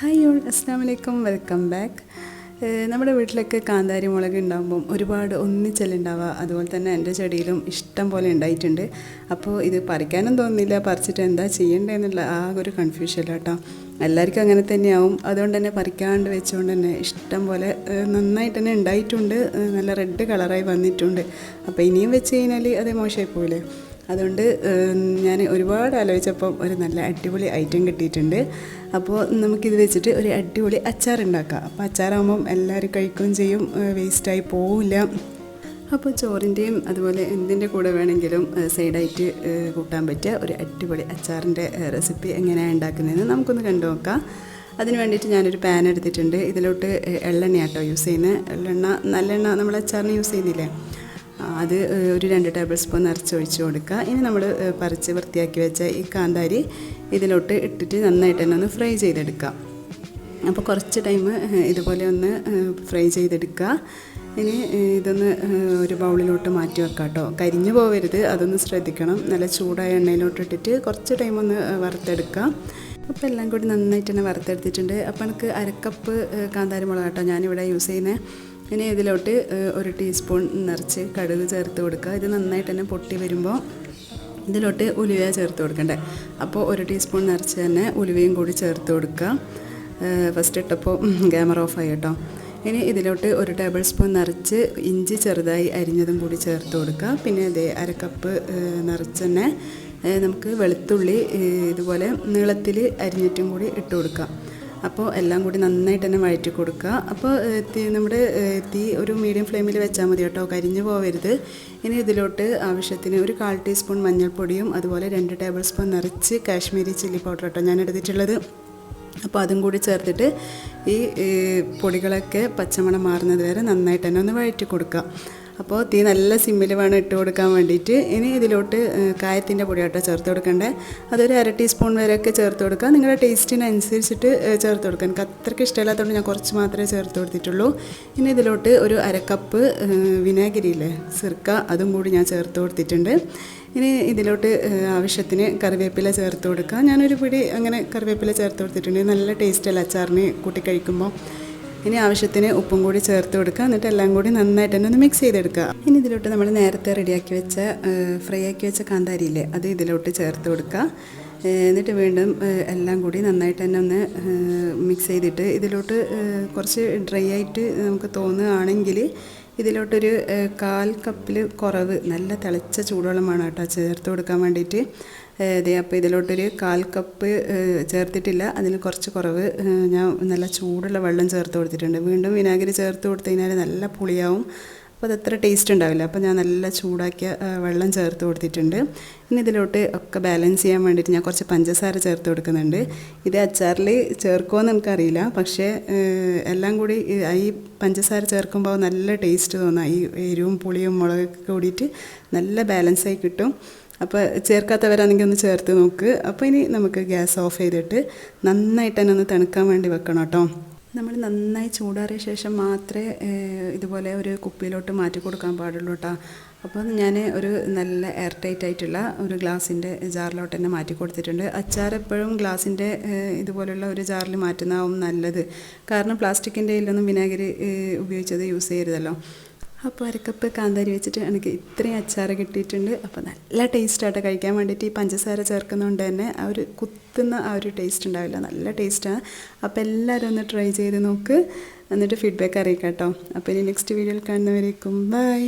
Hi all അസ്സാം വലൈക്കും welcome back നമ്മുടെ വീട്ടിലൊക്കെ കാന്താരി മുളക് ഉണ്ടാകുമ്പം ഒരുപാട് ഒന്നിച്ചല്ലുണ്ടാവുക അതുപോലെ തന്നെ എന്റെ ചെടിയിലും ഇഷ്ടം പോലെ ഉണ്ടായിട്ടുണ്ട്. അപ്പോൾ ഇത് പറിക്കാനും തോന്നുന്നില്ല. പറിച്ചിട്ട് എന്താ ചെയ്യേണ്ടതെന്നുള്ള ആ ഒരു കൺഫ്യൂഷൻ കേട്ടോ എല്ലാവർക്കും അങ്ങനെ തന്നെയാവും. അതുകൊണ്ട് തന്നെ പറിക്കാണ്ട് വെച്ചുകൊണ്ട് തന്നെ ഇഷ്ടം പോലെ നന്നായിട്ട് തന്നെ ഉണ്ടായിട്ടുണ്ട്. നല്ല റെഡ് കളറായി വന്നിട്ടുണ്ട്. അപ്പോൾ ഇനിയും വെച്ച് കഴിഞ്ഞാൽ അത് മോശമായി പോയില്ലേ അതുകൊണ്ട് ഞാൻ ഒരുപാട് ആലോചിച്ചപ്പം ഒരു നല്ല അടിപൊളി ഐറ്റം കിട്ടിയിട്ടുണ്ട്. അപ്പോൾ നമുക്കിത് വെച്ചിട്ട് ഒരു അടിപൊളി അച്ചാർ ഉണ്ടാക്കാം അപ്പോൾ അച്ചാറാകുമ്പം എല്ലാവരും കഴിക്കുകയും ചെയ്യും വേസ്റ്റായി പോവില്ല. അപ്പോൾ ചോറിന്റെയും അതുപോലെ എന്തിന്റെ കൂടെ വേണമെങ്കിലും സൈഡായിട്ട് കൂട്ടാൻ പറ്റിയ ഒരു അടിപൊളി അച്ചാറിന്റെ റെസിപ്പി എങ്ങനെയാണ് ഉണ്ടാക്കുന്നതെന്ന് നമുക്കൊന്ന് കണ്ടു നോക്കാം. അതിന് വേണ്ടിയിട്ട് ഞാനൊരു പാൻ എടുത്തിട്ടുണ്ട്. ഇതിലോട്ട് എള്ളെണ്ണയാട്ടോ യൂസ് ചെയ്യുന്നത്. എള്ളെണ്ണ നല്ലെണ്ണ നമ്മൾ അച്ചാറിന് യൂസ് ചെയ്യുന്നില്ലേ? അത് ഒരു രണ്ട് ടേബിൾ സ്പൂൺ നിറച്ച് ഒഴിച്ച് കൊടുക്കുക. ഇനി നമ്മൾ പറിച്ച് വൃത്തിയാക്കി വെച്ച ഈ കാന്താരി ഇതിലോട്ട് ഇട്ടിട്ട് നന്നായിട്ട് തന്നെ ഒന്ന് ഫ്രൈ ചെയ്തെടുക്കുക. അപ്പോൾ കുറച്ച് ടൈം ഇതുപോലെ ഒന്ന് ഫ്രൈ ചെയ്തെടുക്കുക. ഇനി ഇതൊന്ന് ഒരു ബൗളിലോട്ട് മാറ്റി വെക്കാം കേട്ടോ. കരിഞ്ഞു പോവരുത് അതൊന്ന് ശ്രദ്ധിക്കണം. നല്ല ചൂടായ എണ്ണയിലോട്ട് ഇട്ടിട്ട് കുറച്ച് ടൈം ഒന്ന് വറുത്തെടുക്കാം അപ്പോൾ എല്ലാം കൂടി നന്നായിട്ട് തന്നെ വറുത്തെടുത്തിട്ടുണ്ട്. അപ്പോൾ എനിക്ക് അരക്കപ്പ് കാന്താരി മുളക് കേട്ടോ ഞാനിവിടെ യൂസ് ചെയ്യുന്നത് ഇനി ഇതിലോട്ട് ഒരു ടീസ്പൂൺ നിറച്ച് കടുക് ചേർത്ത് കൊടുക്കുക. ഇത് നന്നായിട്ട് തന്നെ പൊട്ടി വരുമ്പോൾ ഇതിലോട്ട് ഉലുവ ചേർത്ത് കൊടുക്കണ്ടേ. അപ്പോൾ ഒരു ടീസ്പൂൺ നിറച്ച് തന്നെ ഉലുവയും കൂടി ചേർത്ത് കൊടുക്കുക. ഫസ്റ്റ് ഇട്ടപ്പോൾ ക്യാമറ ഓഫായി കേട്ടോ. ഇനി ഇതിലോട്ട് ഒരു ടേബിൾ സ്പൂൺ നിറച്ച് ഇഞ്ചി ചെറുതായി അരിഞ്ഞതും കൂടി ചേർത്ത് കൊടുക്കുക. പിന്നെ അതേ അരക്കപ്പ് കപ്പ് നിറച്ച് തന്നെ നമുക്ക് വെളുത്തുള്ളി ഇതുപോലെ നീളത്തിൽ അരിഞ്ഞിട്ടും കൂടി ഇട്ട് കൊടുക്കാം അപ്പോൾ എല്ലാം കൂടി നന്നായിട്ട് തന്നെ വഴറ്റി കൊടുക്കുക. അപ്പോൾ തീ നമ്മുടെ തീ ഒരു മീഡിയം ഫ്ലെയിമിൽ വെച്ചാൽ മതി കേട്ടോ. കരിഞ്ഞു പോവരുത്. ഇനി ഇതിലോട്ട് ആവശ്യത്തിന് ഒരു കാൽ ടീസ്പൂൺ മഞ്ഞൾപ്പൊടിയും അതുപോലെ രണ്ട് ടേബിൾ സ്പൂൺ നിറച്ച് കാശ്മീരി ചില്ലി പൗഡർ കേട്ടോ ഞാൻ എടുത്തിട്ടുള്ളത്. അപ്പോൾ അതും കൂടി ചേർത്തിട്ട് ഈ പൊടികളൊക്കെ പച്ചമണം മാറുന്നത് വരെ നന്നായിട്ട് തന്നെ ഒന്ന് വഴറ്റി കൊടുക്കുക. അപ്പോൾ തീ നല്ല സിമ്മിൽ വേണം ഇട്ട് കൊടുക്കാൻ വേണ്ടിയിട്ട്. ഇനി ഇതിലോട്ട് കായത്തിന്റെ പൊടി കേട്ടോ ചേർത്ത് കൊടുക്കണ്ടേ. അതൊരു അര ടീസ്പൂൺ വരെയൊക്കെ ചേർത്ത് കൊടുക്കുക. നിങ്ങളുടെ ടേസ്റ്റിനനുസരിച്ചിട്ട് ചേർത്ത് കൊടുക്കുക. എനിക്ക് അത്രയ്ക്ക് ഇഷ്ടമില്ലാത്തതുകൊണ്ട് ഞാൻ കുറച്ച് മാത്രമേ ചേർത്ത് കൊടുത്തിട്ടുള്ളൂ. ഇനി ഇതിലോട്ട് ഒരു അര കപ്പ് വിനാഗിരിയില്ലേ സിർക്ക അതും കൂടി ഞാൻ ചേർത്ത് കൊടുത്തിട്ടുണ്ട്. ഇനി ഇതിലോട്ട് ആവശ്യത്തിന് കറിവേപ്പില ചേർത്ത് കൊടുക്കുക. ഞാനൊരു പിടി അങ്ങനെ കറിവേപ്പില ചേർത്ത് കൊടുത്തിട്ടുണ്ട്. നല്ല ടേസ്റ്റല്ല അച്ചാറിന് കൂട്ടി കഴിക്കുമ്പോൾ? ഇനി ആവശ്യത്തിന് ഉപ്പും കൂടി ചേർത്ത് കൊടുക്കുക. എന്നിട്ട് എല്ലാം കൂടി നന്നായിട്ട് തന്നെ ഒന്ന് മിക്സ് ചെയ്തെടുക്കുക. ഇനി ഇതിലോട്ട് നമ്മൾ നേരത്തെ റെഡിയാക്കി വെച്ച ഫ്രൈ ആക്കി വെച്ച കാന്താരിയില്ലേ അത് ഇതിലോട്ട് ചേർത്ത് കൊടുക്കുക. എന്നിട്ട് വീണ്ടും എല്ലാം കൂടി നന്നായിട്ട് തന്നെ ഒന്ന് മിക്സ് ചെയ്തിട്ട് ഇതിലോട്ട് കുറച്ച് ഡ്രൈ ആയിട്ട് നമുക്ക് തോന്നുകയാണെങ്കിൽ ഇതിലോട്ടൊരു കാൽ കപ്പിൽ കുറവ് നല്ല തിളച്ച ചൂടുവെള്ളമാണ് കേട്ടോ ചേർത്ത് കൊടുക്കാൻ വേണ്ടിയിട്ട്. അതെ അപ്പോൾ ഇതിലോട്ടൊരു കാൽ കപ്പ് ചേർത്തിട്ടില്ല. അതിന് കുറച്ച് കുറവ് ഞാൻ നല്ല ചൂടുള്ള വെള്ളം ചേർത്ത് കൊടുത്തിട്ടുണ്ട്. വീണ്ടും വിനാഗിരി ചേർത്ത് കൊടുത്തു കഴിഞ്ഞാൽ നല്ല പുളിയാവും. അപ്പോൾ അത് അത്ര ടേസ്റ്റ് ഉണ്ടാവില്ല. അപ്പോൾ ഞാൻ നല്ല ചൂടാക്കിയ വെള്ളം ചേർത്ത് കൊടുത്തിട്ടുണ്ട്. ഇനി ഇതിലോട്ട് ഒക്കെ ബാലൻസ് ചെയ്യാൻ വേണ്ടിയിട്ട് ഞാൻ കുറച്ച് പഞ്ചസാര ചേർത്ത് കൊടുക്കുന്നുണ്ട്. ഇത് അച്ചാറിൽ ചേർക്കുമോയെന്ന് എനിക്കറിയില്ല. പക്ഷേ എല്ലാം കൂടി ഈ- ഈ പഞ്ചസാര ചേർക്കുമ്പോൾ നല്ല ടേസ്റ്റ് തോന്നാം. ഈ എരിവും പുളിയും മുളകൊക്കെ കൂടിയിട്ട് നല്ല ആയി കിട്ടും. അപ്പോൾ ചേർക്കാത്തവരാണെങ്കിൽ ഒന്ന് ചേർത്ത് നോക്ക്. അപ്പോൾ ഇനി നമുക്ക് ഗ്യാസ് ഓഫ് ചെയ്തിട്ട് നന്നായിട്ട് തന്നെ ഒന്ന് തണുക്കാൻ വേണ്ടി വെക്കണം കേട്ടോ. നമ്മൾ നന്നായി ചൂടാറിയ ശേഷം മാത്രമേ ഇതുപോലെ ഒരു കുപ്പിയിലോട്ട് മാറ്റി കൊടുക്കാൻ പാടുള്ളൂ കേട്ടോ അപ്പോൾ ഞാൻ ഒരു നല്ല എയർ ടൈറ്റ് ആയിട്ടുള്ള ഒരു ഗ്ലാസിന്റെ ജാറിലോട്ട് തന്നെ മാറ്റി കൊടുത്തിട്ടുണ്ട്. അച്ചാർ എപ്പോഴും ഗ്ലാസിന്റെ ഇതുപോലെയുള്ള ഒരു ജാറിൽ മാറ്റുന്നതാവും നല്ലത്. കാരണം പ്ലാസ്റ്റിക്കിന്റെ ഇതിലൊന്നും വിനാഗിരി ഉപയോഗിച്ചത് യൂസ് ചെയ്യരുതല്ലോ. അപ്പോൾ അരക്കപ്പ് കാന്താരി വെച്ചിട്ട് എനിക്ക് ഇത്രയും അച്ചാർ കിട്ടിയിട്ടുണ്ട്. അപ്പോൾ നല്ല ടേസ്റ്റായിട്ട് കഴിക്കാൻ വേണ്ടിയിട്ട് ഈ പഞ്ചസാര ചേർക്കുന്നതുകൊണ്ട് തന്നെ ആ ഒരു കുത്തുന്ന ആ ഒരു ടേസ്റ്റ് ഉണ്ടാവില്ല. നല്ല ടേസ്റ്റാണ് അപ്പോൾ എല്ലാവരും ഒന്ന് ട്രൈ ചെയ്ത് നോക്ക്. എന്നിട്ട് ഫീഡ്ബാക്ക് അറിയിക്കാം കേട്ടോ അപ്പോൾ ഇനി നെക്സ്റ്റ് വീഡിയോയിൽ കാണുന്നവരേക്കും. ബൈ